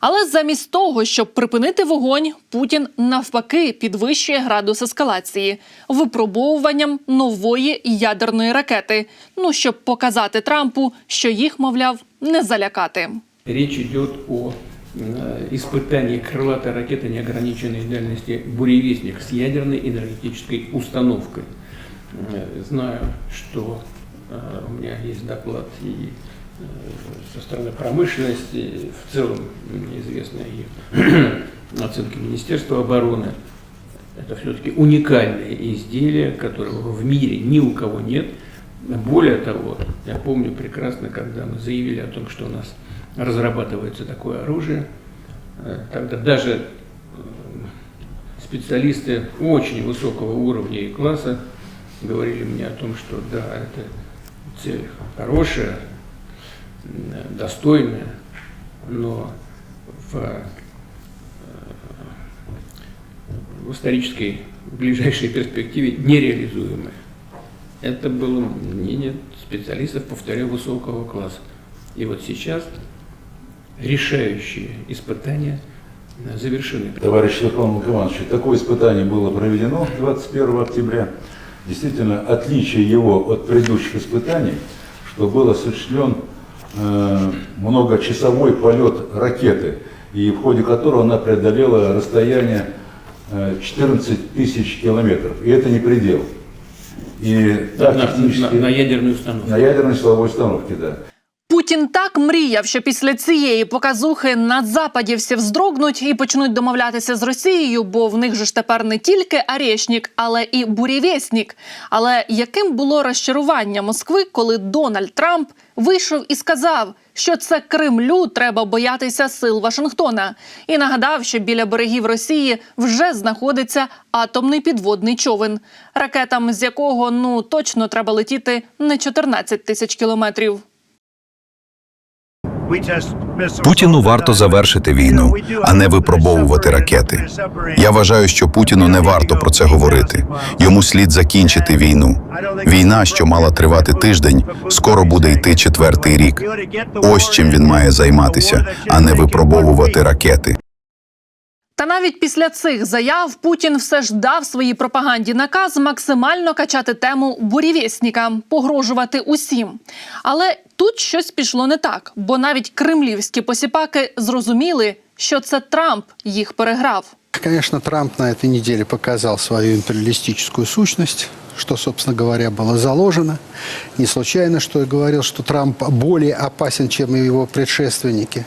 Але замість того, щоб припинити вогонь, Путін навпаки підвищує градус ескалації випробовуванням нової ядерної ракети. Ну щоб показати Трампу, що їх, мовляв, не залякати. Речь идет о э, испытании крылатой ракеты неограниченной дальности «Буревестник» с ядерной энергетической установкой. Э, Знаю, что э, у меня есть доклад и э, со стороны промышленности, в целом мне и оценки Министерства обороны. Это все-таки уникальное изделие, которого в мире ни у кого нет. Более того, я помню прекрасно, когда мы заявили о том, что у нас разрабатывается такое оружие, э, тогда даже э, специалисты очень высокого уровня и класса говорили мне о том, что да, это цель хорошая, достойная, но в э, в исторической ближайшей перспективе нереализуемые. Это было мнение специалистов, повторяю, высокого класса. И вот сейчас решающие испытания э, завершены. Товарищ Верховный Иванович, такое испытание было проведено 21 октября. Действительно, отличие его от предыдущих испытаний, что был осуществлен многочасовой полет ракеты, и в ходе которого она преодолела расстояние э, 14 тысяч километров. И это не предел. И На, на- на ядерную установку. на ядерной силовой установке, да. Путін так мріяв, що після цієї показухи на западі всі вздрогнуть і почнуть домовлятися з Росією, бо в них же ж тепер не тільки Арешнік, але і бурєвєснік. Але яким було розчарування Москви, коли Дональд Трамп вийшов і сказав, що це Кремлю треба боятися сил Вашингтона, і нагадав, що біля берегів Росії вже знаходиться атомний підводний човен, ракетам з якого ну точно треба летіти не 14 тисяч кілометрів. Путіну варто завершити війну, а не випробовувати ракети. Я вважаю, що Путіну не варто про це говорити. Йому слід закінчити війну. Війна, що мала тривати тиждень, скоро буде йти четвертий рік. Ось чим він має займатися, а не випробовувати ракети. Та навіть після цих заяв Путін все ж дав своїй пропаганді наказ максимально качати тему бурєвєсніка, погрожувати усім. Але тут щось пішло не так, бо навіть кремлівські посіпаки зрозуміли, що це Трамп їх переграв. Конечно, Трамп на этой неделе показал свою империалистическую сущность, что, собственно говоря, было заложено. Не случайно, что я говорил, что Трамп более опасен, чем его предшественники.